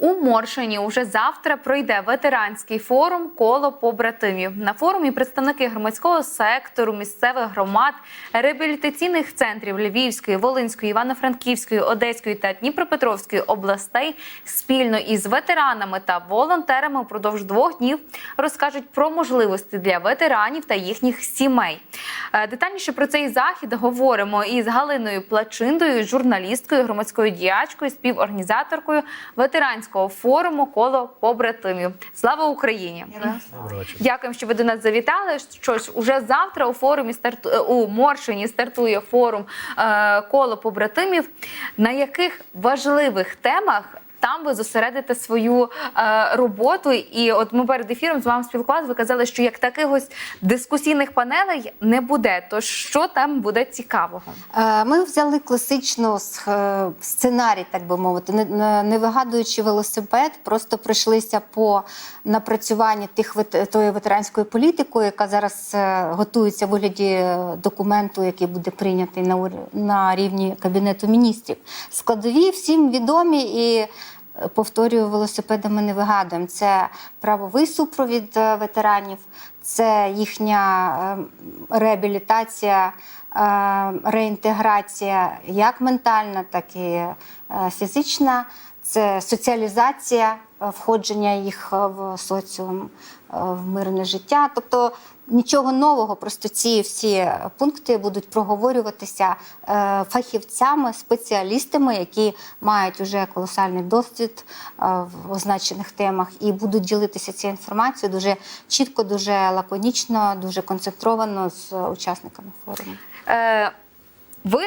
У Моршині уже завтра пройде ветеранський форум коло побратимів. На форумі представники громадського сектору, місцевих громад, реабілітаційних центрів Львівської, Волинської, Івано-Франківської, Одеської та Дніпропетровської областей спільно із ветеранами та волонтерами впродовж двох днів розкажуть про можливості для ветеранів та їхніх сімей. Е, Детальніше про цей захід говоримо із Галиною Плачиндою, журналісткою, громадською діячкою, співорганізаторкою ветеранського форуму коло побратимів. Слава Україні! Доброго. Дякуємо, що ви до нас завітали. Що ж, уже завтра у форумі старту е, у Моршині стартує форум е, коло побратимів. На яких важливих темах там ви зосередите свою е, роботу? І от ми перед ефіром з вами спілкувалися. Ви казали, що як таких ось дискусійних панелей не буде. То що там буде цікавого? Е, Ми взяли класично е, сценарій, так би мовити, не- не, вигадуючи велосипед, просто пройшлися по напрацюванню тих тої ветеранської політики, яка зараз е, готується в вигляді документу, який буде прийнятий на, на рівні кабінету міністрів. Складові всім відомі і. Повторюю, велосипедами не вигадуємо. Це правовий супровід е, ветеранів, це їхня е, реабілітація, е, реінтеграція як ментальна, так і фізична, це соціалізація, входження їх в соціум, в мирне життя. Тобто нічого нового, просто ці всі пункти будуть проговорюватися е, фахівцями, спеціалістами, які мають уже колосальний досвід е, в означених темах, і будуть ділитися цією інформацією дуже чітко, дуже лаконічно, дуже концентровано з учасниками форуму. Ви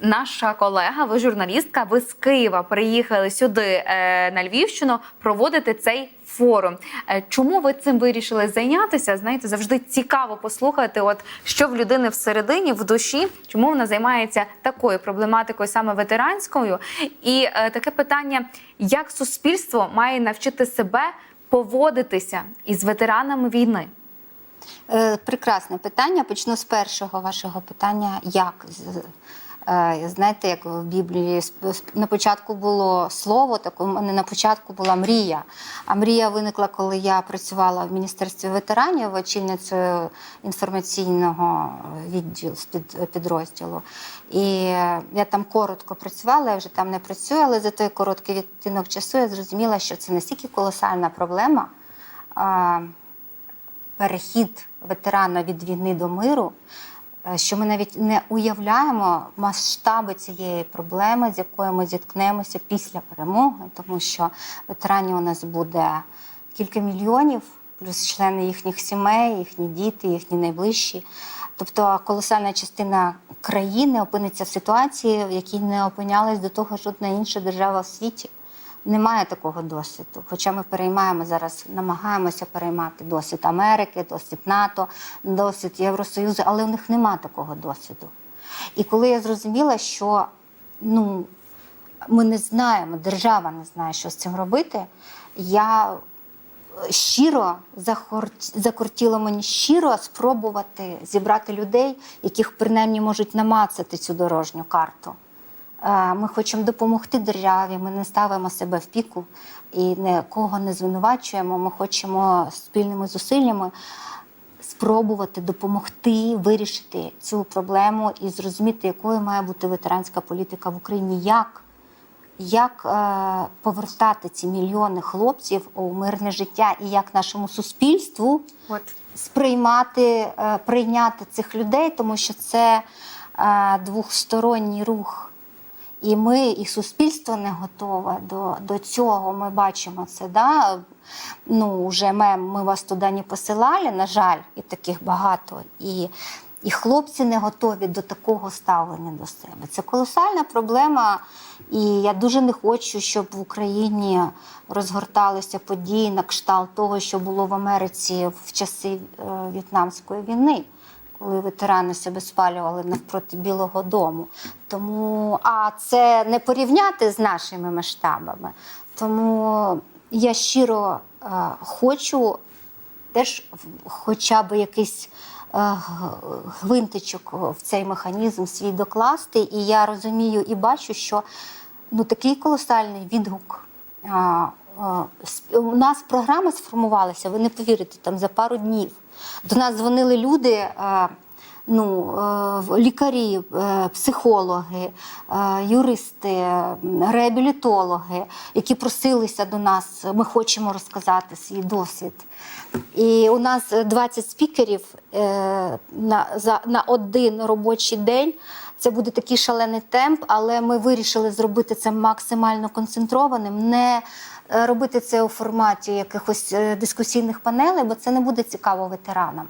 наша колега, ви журналістка. Ви з Києва приїхали сюди е, на Львівщину проводити цей форум. Е, чому ви цим вирішили зайнятися? Знаєте, завжди цікаво послухати, от що в людини всередині, в душі, чому вона займається такою проблематикою, саме ветеранською. І е, таке питання: як суспільство має навчити себе поводитися із ветеранами війни? Е, Прекрасне питання. Почну з першого вашого питання. Як? Е, Знаєте, як в Біблії на початку було слово, так у мене на початку була мрія. А мрія виникла, коли я працювала в Міністерстві ветеранів очільницею інформаційного відділу підрозділу. І я там коротко працювала, я вже там не працюю, але за той короткий відтинок часу я зрозуміла, що це настільки колосальна проблема. Перехід ветерана від війни до миру, е, що ми навіть не уявляємо масштаби цієї проблеми, з якою ми зіткнемося після перемоги, тому що ветеранів у нас буде кілька мільйонів, плюс члени їхніх сімей, їхні діти, їхні найближчі. Тобто колосальна частина країни опиниться в ситуації, в якій не опинялась до того жодна інша держава в світі. Немає такого досвіду. Хоча ми переймаємо зараз, намагаємося переймати досвід Америки, досвід НАТО, досвід Євросоюзу, але в них немає такого досвіду. І коли я зрозуміла, що ну, ми не знаємо, держава не знає, що з цим робити, я щиро закортіло мені щиро спробувати зібрати людей, яких принаймні можуть намацати цю дорожню карту. Ми хочемо допомогти державі, ми не ставимо себе в піку і нікого не звинувачуємо. Ми хочемо спільними зусиллями спробувати допомогти вирішити цю проблему і зрозуміти, якою має бути ветеранська політика в Україні. Як? Як е, повертати ці мільйони хлопців у мирне життя, і як нашому суспільству От сприймати, е, прийняти цих людей, тому що це е, двохсторонній рух. І ми, і суспільство не готове до, до цього. Ми бачимо це. Да? Ну, вже мем, ми вас туди не посилали, на жаль, і таких багато. І, і хлопці не готові до такого ставлення до себе. Це колосальна проблема. І я дуже не хочу, щоб в Україні розгорталися події на кшталт того, що було в Америці в часи е, В'єтнамської війни коли ветерани себе спалювали навпроти Білого Дому. Тому, а це не порівняти з нашими масштабами. Тому я щиро е, хочу теж хоча б якийсь е, гвинтичок в цей механізм свій докласти. І я розумію і бачу, що ну, такий колосальний відгук сп- у нас програма сформувалася, ви не повірите, там за пару днів. До нас дзвонили люди. е, Ну, е, лікарі, е, психологи, юристи, реабілітологи, які просилися до нас, ми хочемо розказати свій досвід. І у нас е, 20 спікерів на, за, на один робочий день. Це буде такий шалений темп, але ми вирішили зробити це максимально концентрованим, не робити це у форматі якихось е, дискусійних панелей, бо це не буде цікаво ветеранам.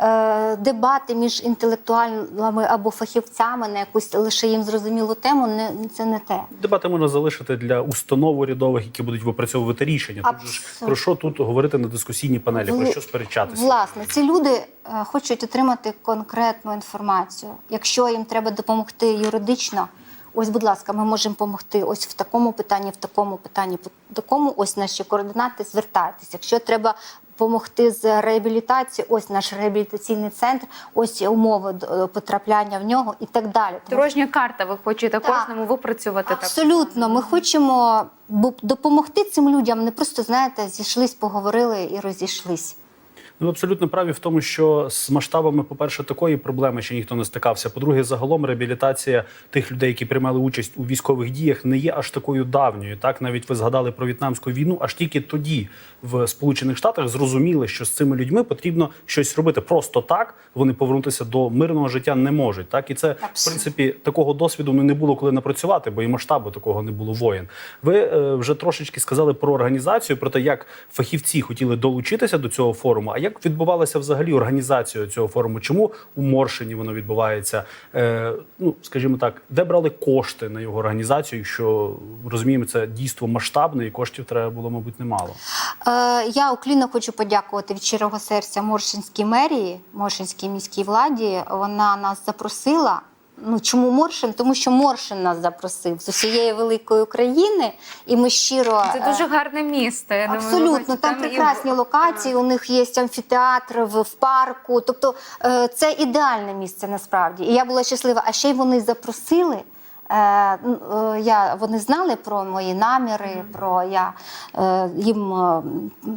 Е, Дебати між інтелектуалами або фахівцями на якусь лише їм зрозумілу тему не це не те. Дебати можна залишити для установ урядових, які будуть випрацьовувати рішення. Тут ж про що тут говорити на дискусійній панелі, про що сперечатися? Власне, ці люди е, хочуть отримати конкретну інформацію. Якщо їм треба допомогти юридично, ось, будь ласка, ми можемо допомогти ось в такому питанні, в такому питанні, в такому, ось наші координати, звертайтеся. Якщо треба допомогти з реабілітацією, ось наш реабілітаційний центр, ось умови е, потрапляння в нього і так далі. Дорожня карта. Ви хочете Так. кожному випрацювати так. Абсолютно, ми хочемо допомогти цим людям. Не просто знаєте, зійшлись, поговорили і розійшлись. Ну, абсолютно праві в тому, що з масштабами, по-перше, такої проблеми ще ніхто не стикався. По-друге, загалом реабілітація тих людей, які приймали участь у військових діях, не є аж такою давньою. Так, навіть ви згадали про в'єтнамську війну. Аж тільки тоді в Сполучених Штатах зрозуміли, що з цими людьми потрібно щось робити. Просто так вони повернутися до мирного життя не можуть. Так і це в принципі такого досвіду не було коли напрацювати, бо і масштабу такого не було воєн. Ви е, вже трошечки сказали про організацію, про те, як фахівці хотіли долучитися до цього форуму. А як відбувалася взагалі організація цього форуму? Чому у Моршині воно відбувається? Е, ну скажімо так, де брали кошти на його організацію? Якщо розуміємо, це дійство масштабне, і коштів треба було, мабуть, немало. Е, я уклінно хочу подякувати від щирого серця Моршинській мерії, Моршинській міській владі. Вона нас запросила. Ну чому Моршин? Тому що Моршин нас запросив з усієї великої України, і ми щиро Це е, дуже гарне місто. Я Абсолютно, хочете там і- прекрасні локації. У них є амфітеатр в, в парку. Тобто е, це ідеальне місце насправді. І я була щаслива. А ще й вони запросили. Е, е, я, вони знали про мої наміри, про я е, їм е,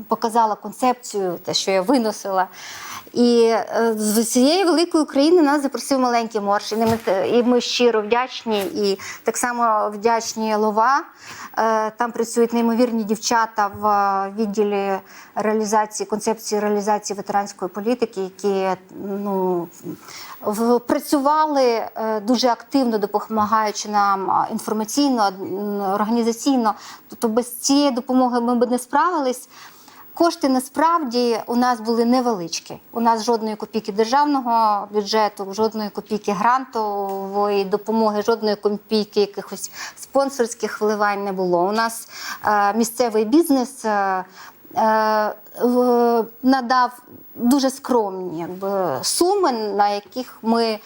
показала концепцію, те, що я виносила. І е, з цієї великої України нас запросив маленький Моршин. І ми, і ми щиро вдячні. І так само вдячні Лова. Е, Там працюють неймовірні дівчата в е, відділі реалізації концепції реалізації ветеранської політики, які ну працювали дуже активно, допомагаючи нам інформаційно, організаційно. Тобто без цієї допомоги ми б не справились. Кошти насправді у нас були невеличкі. У нас жодної копійки державного бюджету, жодної копійки грантової допомоги, жодної копійки якихось спонсорських вливань не було. У нас е, місцевий бізнес е, е, надав дуже скромні якби, суми, на яких ми. е,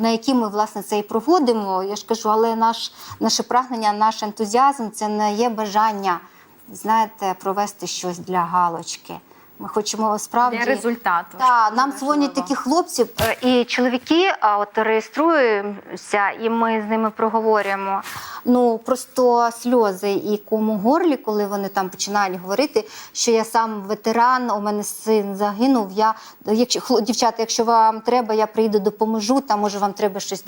На які ми власне це і проводимо, я ж кажу, але наш наше прагнення, наш ентузіазм це не є бажання знаєте, провести щось для галочки. Ми хочемо справді Для результату. Так, нам дзвонять такі хлопці е, і чоловіки, а от реєструємося, і ми з ними проговорюємо. Ну просто сльози і кому горлі, коли вони там починають говорити, що я сам ветеран, у мене син загинув. Я якщо хло- дівчата, якщо вам треба, я прийду, допоможу. Там може вам треба щось.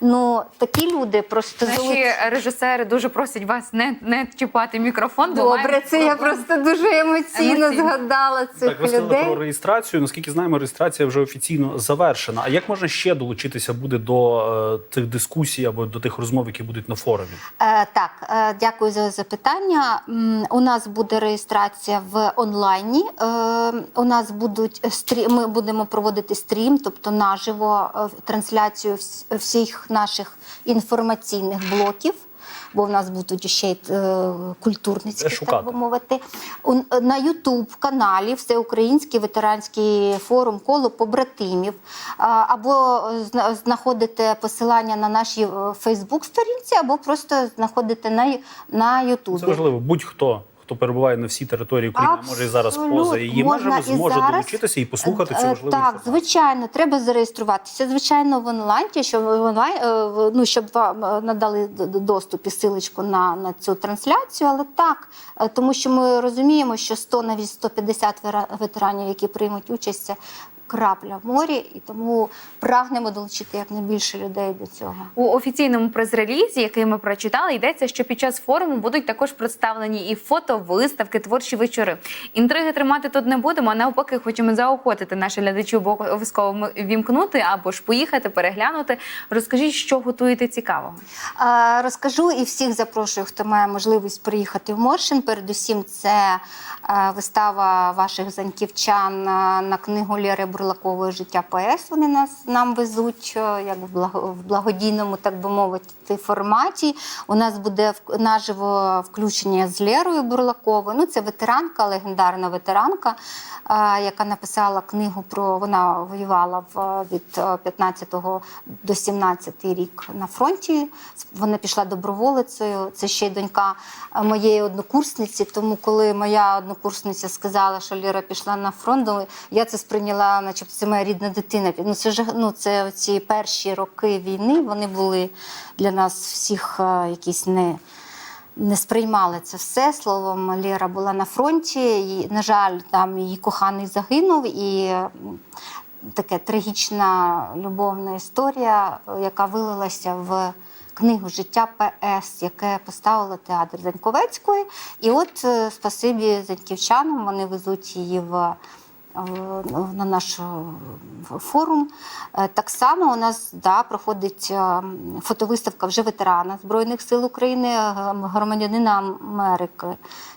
Ну такі люди просто Наші золоті. режисери дуже просять вас не, не чіпати мікрофон. Добре, це я просто дуже емоційно, Емоційно. згадала цих Так, ви сказали людей. про реєстрацію. Наскільки знаємо, реєстрація вже офіційно завершена. А як можна ще долучитися буде до е, тих дискусій або до тих розмов, які будуть на форумі? Е, так, е, дякую за запитання. У нас буде реєстрація в онлайні. Е, у нас будуть стрі... ми будемо проводити стрім, тобто наживо е, трансляцію всіх наших інформаційних блоків. Бо в нас будуть ще й е, культурницькі, так би мовити. У- На Ютуб каналі Всеукраїнський ветеранський форум коло побратимів. Або е, знаходите посилання на нашій Фейсбук сторінці, або просто знаходите на, Ютубі. на Це важливо. Будь-хто, хто перебуває на всій території України, а може і зараз поза її Можна межами, зможе зараз. долучитися і послухати цю Е, важливу Так, інформацію. звичайно, треба зареєструватися. Звичайно, в онлайн, щоб в онлайн, е, в- ну, щоб вам е, надали доступ і силочку на, на цю трансляцію. Але так, е, тому що ми розуміємо, що 100 навіть 150 вера- ветеранів, які приймуть участь, крапля в морі, і тому прагнемо долучити якнайбільше людей до цього. У офіційному прес-релізі, який ми прочитали, йдеться, що під час форуму будуть також представлені і фотовиставки, творчі вечори. Інтриги тримати тут не будемо. а Навпаки, хочемо заохотити наших глядачів бо обов'язково вімкнути або ж поїхати, переглянути. Розкажіть, що готуєте цікавого. Е, Розкажу і всіх запрошую, хто має можливість приїхати в Моршин. Передусім, це вистава ваших заньківчан на книгу Лєри Бурлакової Життя ПС. Вони нас нам везуть е, як в благо- в благодійному, так би мовити, форматі. У нас буде наживо включення з Лєрою Бурлаковою. Ну, це ветеранка, легендарна ветеранка, е, яка написала книгу про вона воювала в від е, 15 до 17 рік на фронті. Вона пішла доброволицею. Це ще й донька е, моєї однокурсниці. Тому, коли моя однокурсниця сказала, що Ліра пішла на фронт, я це сприйняла, начебто це моя рідна дитина. Ну це ж ну це ці перші роки війни. Вони були для нас всіх е, якісь не не сприймали це все. Словом, Лєра була на фронті. І, на жаль, там її коханий загинув. І м, таке трагічна любовна історія, яка вилилася в книгу Життя ПС, яке поставило театр Заньковецької. І от е, спасибі заньківчанам, вони везуть її в. Е, На наш е, форум. Е, Так само у нас да, проходить фотовиставка вже ветерана Збройних сил України, громадянина Америки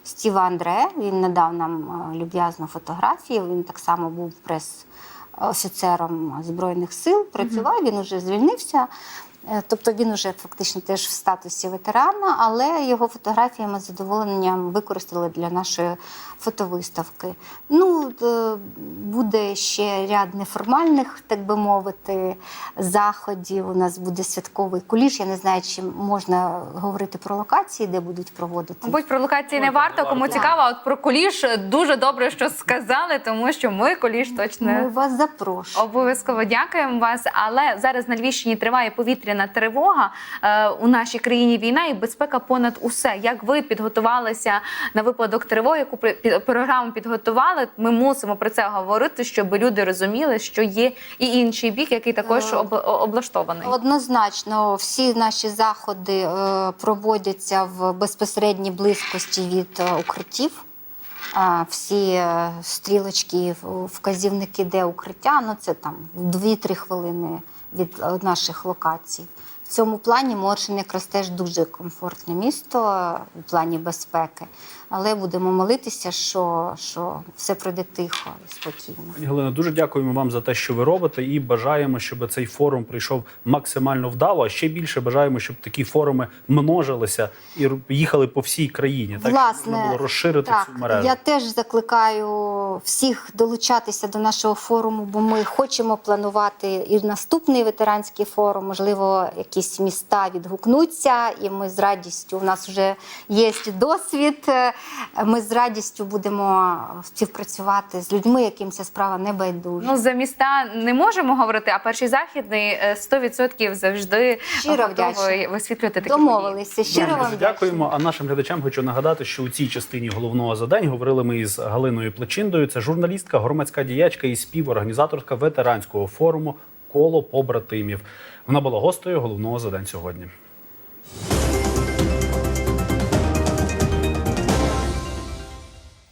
Стіва Андре. Він надав нам люб'язну фотографію. Він так само був прес-офіцером Збройних сил, працював, він уже звільнився. Е, Тобто він уже фактично теж в статусі ветерана, але його фотографії ми з задоволенням використали для нашої фотовиставки. Ну, е, буде ще ряд неформальних, так би мовити, заходів. У нас буде святковий куліш. Я не знаю, чи можна говорити про локації, де будуть проводити. Мабуть, про локації не варто. Кому цікаво, а от про куліш дуже добре, що сказали, тому що ми куліш точно Ми вас запрошуємо. Обов'язково дякуємо вас. Але зараз на Львівщині триває повітряна тривога. Е, у нашій країні війна і безпека понад усе. Як ви підготувалися на випадок тривоги, яку програму підготували? Ми мусимо про це говорити, щоб люди розуміли, що є і інший бік, який також Е, об- облаштований. Однозначно, всі наші заходи е, проводяться в безпосередній близькості від укриттів. Всі е, стрілочки, вказівники, де укриття, ну це там в 2-3 хвилини від е, наших локацій. В цьому плані Моршин якраз теж дуже комфортне місто е, в плані безпеки. Але будемо молитися, що, що все пройде тихо і спокійно. Пані Галина, дуже дякуємо вам за те, що ви робите, і бажаємо, щоб цей форум прийшов максимально вдало. А ще більше бажаємо, щоб такі форуми множилися і їхали по всій країні. Так щоб було розширити так, цю мережу. Я теж закликаю всіх долучатися до нашого форуму, бо ми хочемо планувати і наступний ветеранський форум. Можливо, якісь міста відгукнуться, і ми з радістю. У нас вже є досвід. Е, Ми з радістю будемо співпрацювати з людьми, яким ця справа не байдужа. Ну за міста не можемо говорити, а перший західний е, 100% завжди Щиро готовий висвітлювати такі. Домовилися. Щиро вам дякуємо. А нашим глядачам хочу нагадати, що у цій частині головного за день говорили ми із Галиною Плечиндою. Це журналістка, громадська діячка і співорганізаторка ветеранського форуму Коло побратимів. Вона була гостею головного за день сьогодні.